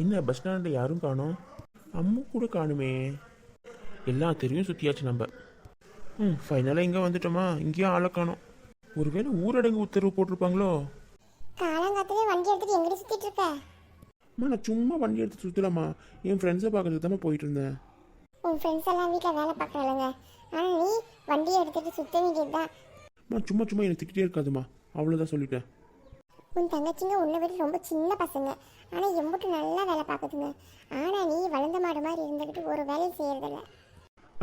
என்ன பஸ் ஸ்டாண்டில் யாரும் காணோம்? அம்மு கூட காணுமே. எல்லா தெருவையும் சுற்றியாச்சு நம்ம. ம் ஃபைனலாக இங்கே வந்துட்டோமா? இங்கேயும் ஆளை காணோம். ஒருவேளை ஊரடங்கு உத்தரவு போட்டிருப்பாங்களோ? காலங்காத்திலே வண்டி எடுத்துட்டு எங்கடி சுத்திட்டு இருக்க? அம்மா நான் சும்மா வண்டி எடுத்து சுற்றலாமா என் ஃப்ரெண்ட்ஸை பார்க்கறதுக்கு தான் போயிட்டு இருந்தேன். உன் ஃப்ரெண்ட்ஸ் எல்லாம் வீட்டில் வேலை பார்க்குறாளுங்க ஆனால் நீ வண்டியை எடுத்துட்டு சுத்த வேண்டியதுதான். அம்மா சும்மா சும்மா எனக்கு திக்கிட்டே இருக்காதுமா அவ்வளோதான் சொல்லிட்டேன். உன் தங்கச்சிங்க உன்னை விட ரொம்ப சின்ன பசங்க. ஆனால் எம்புட்டு நல்லா வேலை பார்க்குதுங்க. ஆனால் நீ வளர்ந்த மாடு மாதிரி இருந்துக்கிட்டு ஒரு வேலையும் செய்யறதில்ல.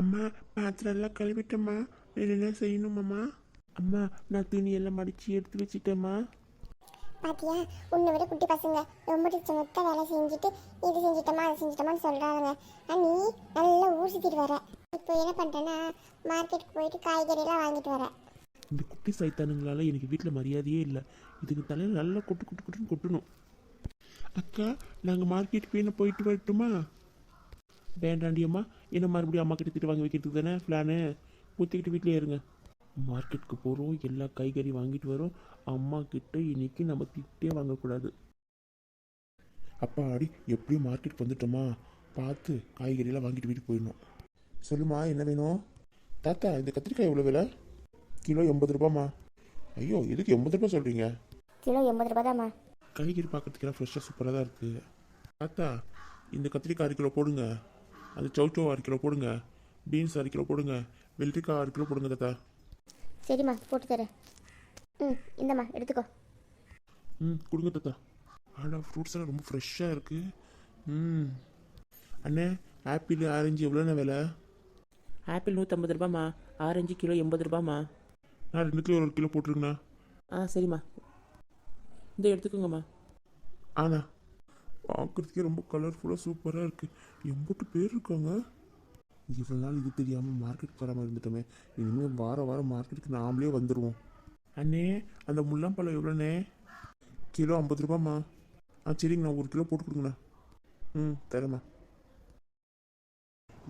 அம்மா பாத்திரம் எல்லாம் கழுவிட்டம்மா. வேறு என்ன செய்யணுமாம்மா அம்மா நான் துணி எல்லாம் மடித்து எடுத்து வச்சுட்டேம்மா. பாத்தியா உன்னை விட குட்டி பசங்க ரொம்ப மொத்த வேலை செஞ்சுட்டு இது செஞ்சிட்டோமா அது செஞ்சிட்டோமான்னு சொல்கிறாங்க ஆனால் நீ நல்லா ஊர் சுற்றிட்டு வர. இப்போ என்ன பண்ணிட்டேன்னா மார்க்கெட்டுக்கு போயிட்டு காய்கறியெல்லாம் வாங்கிட்டு வர. இந்த குட்டி சைத்தானுங்களால் எனக்கு வீட்டில் மரியாதையே இல்லை. இதுக்கு தலையில் நல்லா கொட்டு கொட்டு கொட்டுன்னு கொட்டணும். அக்கா நாங்கள் மார்க்கெட் என்ன போயிட்டு வரட்டுமா? வேண்டாண்டியம்மா என்ன மறுபடியும் அம்மா கிட்ட திட்டு வாங்கி வைக்கிறதுக்கு தானே பிளானு ஊற்றிக்கிட்டு வீட்டிலே இருங்க. மார்க்கெட்டுக்கு போகிறோம் எல்லா காய்கறி வாங்கிட்டு வரோம். அம்மா கிட்ட இன்னைக்கு நம்ம திட்டே வாங்கக்கூடாது. அப்பா அடி எப்படியும் மார்க்கெட் வந்துட்டோமா? பார்த்து காய்கறியெல்லாம் வாங்கிட்டு வீட்டுக்கு போயிடணும். சொல்லுமா என்ன வேணும்? தாத்தா இந்த கத்திரிக்காய் எவ்வளோ விலை? கிலோ எண்பது ரூபாம்மா. ஐயோ எதுக்கு எண்பது ரூபாய் சொல்கிறீங்க கிலோ எண்பது ரூபா தாம்மா காய்கறி பார்க்கறதுக்கெல்லாம் ஃப்ரெஷ்ஷாக சூப்பராக தான் இருக்குது தாத்தா இந்த கத்திரிக்காய் அரை கிலோ போடுங்க. அது சௌச்சோ அரை கிலோ போடுங்க. பீன்ஸ் அரை கிலோ போடுங்க. வெள்ளரிக்காய் அரை கிலோ போடுங்க தாத்தா. சரிம்மா போட்டு தரேன். ம் இந்தம்மா எடுத்துக்கோ. ம் கொடுங்க தாத்தா. ஆனால் ஃப்ரூட்ஸ் எல்லாம் ரொம்ப ஃப்ரெஷ்ஷாக இருக்குது ம். அண்ணே ஆப்பிள் ஆரஞ்சு எவ்வளோண்ணே விலை? ஆப்பிள் நூற்றம்பது ரூபாம்மா ஆரஞ்சு கிலோ எண்பது ரூபாம்மா. நான் ரெண்டு கிலோ ஒரு கிலோ போட்டுருங்கண்ணா. ஆ சரிம்மா. இந்த எடுத்துக்கோங்கம்மா. ஆனா பார்க்குறதுக்கே ரொம்ப கலர்ஃபுல்லாக சூப்பராக இருக்குது எம்பட்டு பேர் இருக்காங்க. இவ்வளோ நாள் இது தெரியாமல் மார்க்கெட் வராமல் இருந்துட்டோமே. இனிமேல் வார வாரம் மார்க்கெட்டுக்கு நாமளே வந்துடுவோம் அண்ணே அந்த முள்ளம்பழம் எவ்வளோண்ணே? கிலோ ஐம்பது ரூபாம்மா. ஆ சரிங்க நான் ஒரு கிலோ போட்டு கொடுங்கண்ணா. ம் தரேம்மா.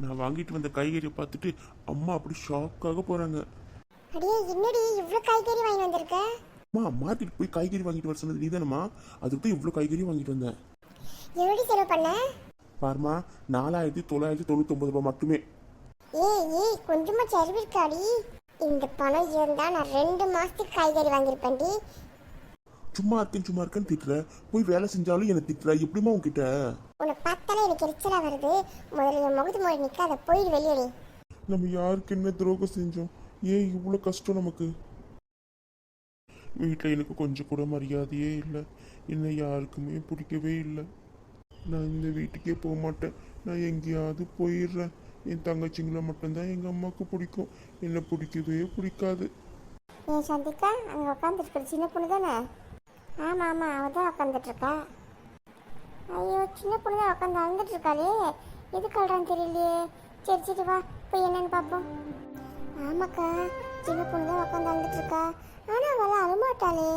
நான் வாங்கிட்டு வந்த காய்கறியை பார்த்துட்டு அம்மா அப்படி ஷாக்காக போகிறாங்க அடியே என்னடி இவ்வளோ காய்கறி வாங்கி வந்திருக்க? அம்மா மார்க்கெட் போய் காய்கறி வாங்கிட்டு வர சொன்னது நீதானம்மா? அதுக்கு இவ்வளோ காய்கறி வாங்கிட்டு வந்தேன். எப்படி செலவு பண்ண? பாருமா நாலாயிரத்தி தொள்ளாயிரத்தி தொண்ணூத்தொம்பது ரூபாய் மட்டுமே. ஏய் ஏய் கொஞ்சமா சரிவு இருக்காடி இந்த பணம் இருந்தா நான் ரெண்டு மாசத்துக்கு காய்கறி வாங்கியிருப்பேன்டி. சும்மா இருக்கேன் சும்மா இருக்கேன்னு திட்டுற. போய் வேலை செஞ்சாலும் என்னை திட்டுற. எப்படிமா உன்கிட்ட? உன்னை பார்த்தாலே எனக்கு எரிச்சலா வருது. முதல்ல என் முகத்து மொழி நிற்காத போயிடு வெளியேடி. நம்ம யாருக்கு என்ன துரோகம் செஞ்சோம்? ஏன் இவ்வளோ கஷ்டம் நமக்கு. வீட்டில் எனக்கு கொஞ்சம் கூட மரியாதையே இல்லை. என்னை யாருக்குமே பிடிக்கவே இல்லை. நான் இந்த வீட்டுக்கே போக மாட்டேன். நான் எங்கேயாவது போயிடுறேன். என் தங்கச்சிங்களை மட்டும்தான் எங்கள் அம்மாவுக்கு பிடிக்கும். என்னை பிடிக்கவே பிடிக்காது. ஏன் சந்திக்கா அங்கே உட்காந்துட்டு சின்ன பொண்ணு தானே ஆமாம் ஆமாம் அவள் தான் உட்காந்துட்ருக்கா ஐயோ சின்ன பொண்ணு தான் உட்காந்து அழுந்துட்டு இருக்காளே. எதுக்கு அழுறான்னு தெரியலையே. சரி சரி வா போய் என்னன்னு பார்ப்போம். ஆமாக்கா சின்ன பொண்ணு தான் உட்காந்து அழுந்துட்டு இருக்கா ஆனால் அவள் அழமாட்டாளே.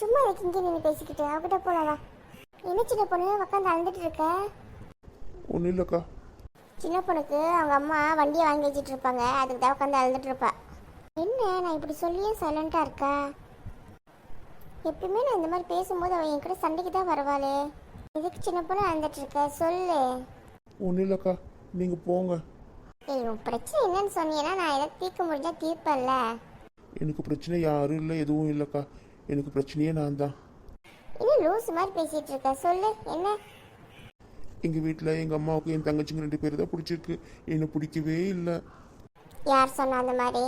சும்மா எனக்கு இங்கே நின்று பேசிக்கிட்டு அவகிட்ட போலாம் என்ன சின்ன பொண்ணு உட்காந்து அழுந்துட்டு இருக்க ஒன்றும் இல்லைக்கா. சின்ன பொண்ணுக்கு அவங்க அம்மா வண்டியை வாங்கி வச்சுட்டு இருப்பாங்க அதுக்கு தான் உட்காந்து அழுதுட்டு இருப்பா என்ன நான் இப்படி சொல்லியும் சைலண்டா இருக்கா? எப்பயுமே நான் இந்த மாதிரி பேசும்போது அவன் என் கூட சண்டைக்கு தான் வருவாளே. எதுக்கு சின்ன பொண்ணு அழுதுட்டு இருக்க சொல்லு. ஒன்றும் இல்லைக்கா. நீங்கள் போங்க. ஏய் உன் பிரச்சனை என்னன்னு சொன்னீங்கன்னா நான் எதை தீர்க்க முடிஞ்சா தீர்ப்பேன்ல? எனக்கு பிரச்சனை யாரும் இல்லை எதுவும் இல்லைக்கா. எனக்கு பிரச்சனையே நான் தான். இன்னும் லூஸ் மாதிரி பேசிட்டு இருக்க? சொல்லு என்ன? எங்கள் வீட்டில் எங்கள் அம்மாவுக்கு என் தங்கச்சிங்க ரெண்டு பேர் தான் பிடிச்சிருக்கு. என்னை பிடிக்கவே இல்லை. யார் சொன்னா அந்த மாதிரி?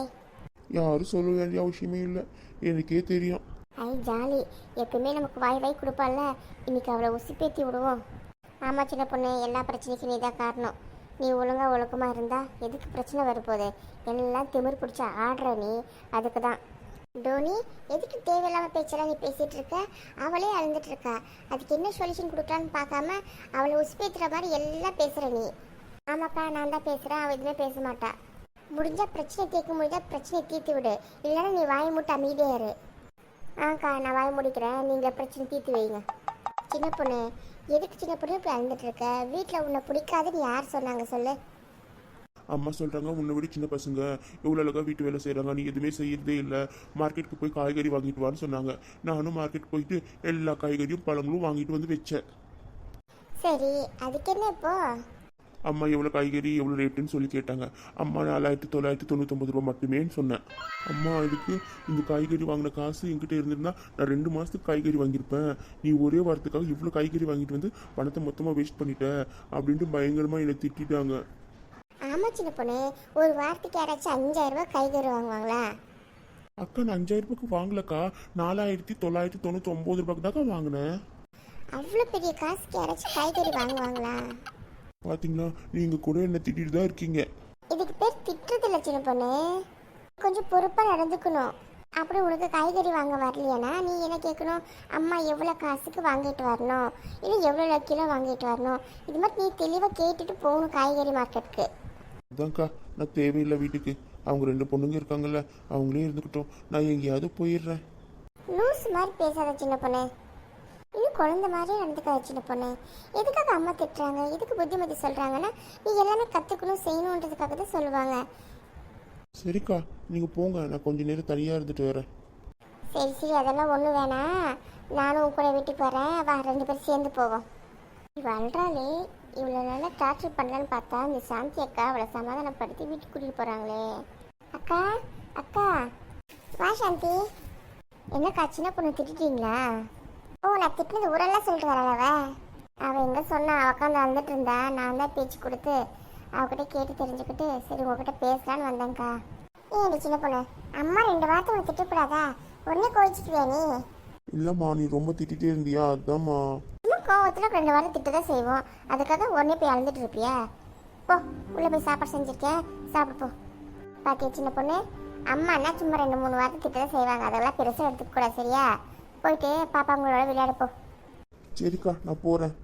யாரும் சொல்ல வேண்டிய அவசியமே இல்லை. எனக்கே தெரியும். I jolly. எப்பயுமே நமக்கு வாய் வாய் கொடுப்பாள்ல. இன்னைக்கு அவளை உசுப்பேத்தி விடுவோம். ஆமா சின்ன பொண்ணு எல்லா பிரச்சனைக்கும் நீ தான் காரணம். நீ ஒழுங்கா ஒழுக்கமாக இருந்தா எதுக்கு பிரச்சனை வரப்போகுது? எல்லாம் திமிர் பிடிச்ச ஆடுற நீ. அதுக்கு தான் டோனி எதுக்கு தேவையில்லாம பேச்செல்லாம் நீ பேசிகிட்டு இருக்க? அவளே அழுந்துட்டு இருக்கா. அதுக்கு என்ன சொல்யூஷன் கொடுக்கலான்னு பார்க்காம அவளை உசுப்பேத்துற மாதிரி எல்லாம் பேசுகிற நீ. ஆமாக்கா நான் தான் பேசுகிறேன் அவள் எதுவுமே பேச மாட்டா. முடிஞ்சா பிரச்சனை தீர்க்க முடிஞ்சால் பிரச்சனையை தீர்த்து விடு. இல்லைன்னா நீ வாய் மூட்டை அமைதியாரு ஆக்கா நான் வாய முடிக்கிறேன். நீங்கள் பிரச்சனை தீர்த்து வைங்க. சின்ன பொண்ணு. எதுக்கு சின்ன பொண்ணு இப்படி அழுந்துட்டு இருக்க? வீட்டில் உன்னை பிடிக்காதுன்னு யார் சொன்னாங்க சொல்லு. அம்மா சொல்கிறாங்க உன்னை விட சின்ன பசங்க. எவ்வளோ அழகாக வீட்டு வேலை செய்கிறாங்க நீ எதுவுமே செய்யறதே இல்லை. மார்க்கெட்டுக்கு போய் காய்கறி வாங்கிட்டு வான்னு சொன்னாங்க. நானும் மார்க்கெட் போயிட்டு எல்லா காய்கறியும் பழங்களும் வாங்கிட்டு வந்து வச்சேன். சரி அதுக்கு என்ன இப்போ? அம்மா எவ்வளோ காய்கறி எவ்வளோ ரேட்டுன்னு சொல்லி கேட்டாங்க. அம்மா நாலாயிரத்தி தொள்ளாயிரத்தி தொண்ணூத்தொம்பது ரூபா மட்டுமேன்னு சொன்னேன். அம்மா இதுக்கு இந்த காய்கறி வாங்கின காசு என்கிட்ட இருந்திருந்தா நான் ரெண்டு மாதத்துக்கு காய்கறி வாங்கியிருப்பேன். நீ ஒரே வாரத்துக்காக இவ்வளோ காய்கறி வாங்கிட்டு வந்து பணத்தை மொத்தமாக வேஸ்ட் பண்ணிட்ட அப்படின்ட்டு பயங்கரமாக என்னை திட்டிட்டாங்க. ஆமா சின்ன பொண்ணு ஒரு வாரத்துக்கு யாராச்சும் அஞ்சாயிரம் ரூபாய் கைகறி வாங்குவாங்களா? அக்கா நான் அஞ்சாயிரம் ரூபாய்க்கு வாங்கலக்கா. நாலாயிரத்தி தொள்ளாயிரத்தி தொண்ணூற்றி ஒம்பது ரூபாய்க்கு தாக்கா வாங்கினேன். அவ்வளோ பெரிய காசுக்கு யாராச்சும் காய்கறி வாங்குவாங்களா? பார்த்தீங்களா நீங்கள் கூட என்னை திட்டிட்டு தான் இருக்கீங்க. இதுக்கு பேர் திட்டுறது இல்லை சின்ன பொண்ணு. கொஞ்சம் பொறுப்பாக நடந்துக்கணும். அப்படி உனக்கு காய்கறி வாங்க வரலையானா? நீ என்ன கேட்கணும்? அம்மா எவ்வளோ காசுக்கு வாங்கிட்டு வரணும்? இல்லை எவ்வளோ கிலோ வாங்கிட்டு வரணும்? இது மாதிரி நீ தெளிவாக கேட்டுட்டு போகணும் காய்கறி மார்க்கெட்டுக்கு. அதான்க்கா நான் தேவையில்லை வீட்டுக்கு. அவங்க ரெண்டு பொண்ணுங்க இருக்காங்கல்ல அவங்களே இருந்துக்கிட்டோம். நான் எங்கேயாவது போயிடுறேன். லூஸ் மாதிரி பேசாத சின்ன பொண்ணு. இன்னும் குழந்தை மாதிரியே நடந்துக்காத சின்ன பொண்ணு. எதுக்காக அம்மா திட்டுறாங்க? எதுக்கு புத்திமதி சொல்கிறாங்கன்னா நீ எல்லாமே கற்றுக்கணும் செய்யணுன்றதுக்காக தான் சொல்லுவாங்க. சரிக்கா நீங்கள் போங்க. நான் கொஞ்ச நேரம் தனியாக இருந்துட்டு வரேன். சரி சரி. அதெல்லாம் ஒன்றும் வேணாம் நானும் உன் கூட வீட்டுக்கு வரேன் வா ரெண்டு பேரும் சேர்ந்து போவோம். வள்றாளே இவ்வளோ நல்லா டார்ச்சர் பண்ணலான்னு பார்த்தா இந்த சாந்தி அக்கா அவளை சமாதானப்படுத்தி வீட்டுக்கு கூட்டிகிட்டு போகிறாங்களே அக்கா அக்கா. வா சாந்தி. என்னக்கா சின்ன பொண்ணு திட்டிட்டீங்களா? ஓ நான் திட்டினது ஊரெல்லாம் சொல்லிட்டு வரலவ அவள் எங்கே சொன்னா? அவ உட்காந்து அழுதுட்டு இருந்தா. நான் தான் பேச்சு கொடுத்து அவகிட்ட கேட்டு தெரிஞ்சுக்கிட்டு சரி உங்ககிட்ட பேசலான்னு வந்தேங்க்கா ஏன் சின்ன பொண்ணு அம்மா ரெண்டு வார்த்தை உனக்கு திட்டக்கூடாதா? உடனே கோவிச்சுக்குவியா நீ? இல்லைம்மா நீ ரொம்ப திட்டிகிட்டே இருந்தியா? அதுதான்மா சும்மா கோவத்தில் ரெண்டு வாரம் திட்ட தான் செய்வோம். அதுக்காக உடனே போய் அழுதுட்டு இருப்பியா? போ உள்ளே போய் சாப்பாடு செஞ்சிருக்கேன் சாப்பிடு போ. பாத்தியா சின்ன பொண்ணு? அம்மானா சும்மா ரெண்டு மூணு வாரத்தை திட்ட தான் செய்வாங்க. அதெல்லாம் பெருசாக எடுத்துக்க கூடாது சரியா? போயிட்டு பாப்பா உங்களோட விளையாட போ. சரிக்கா நான் போகிறேன்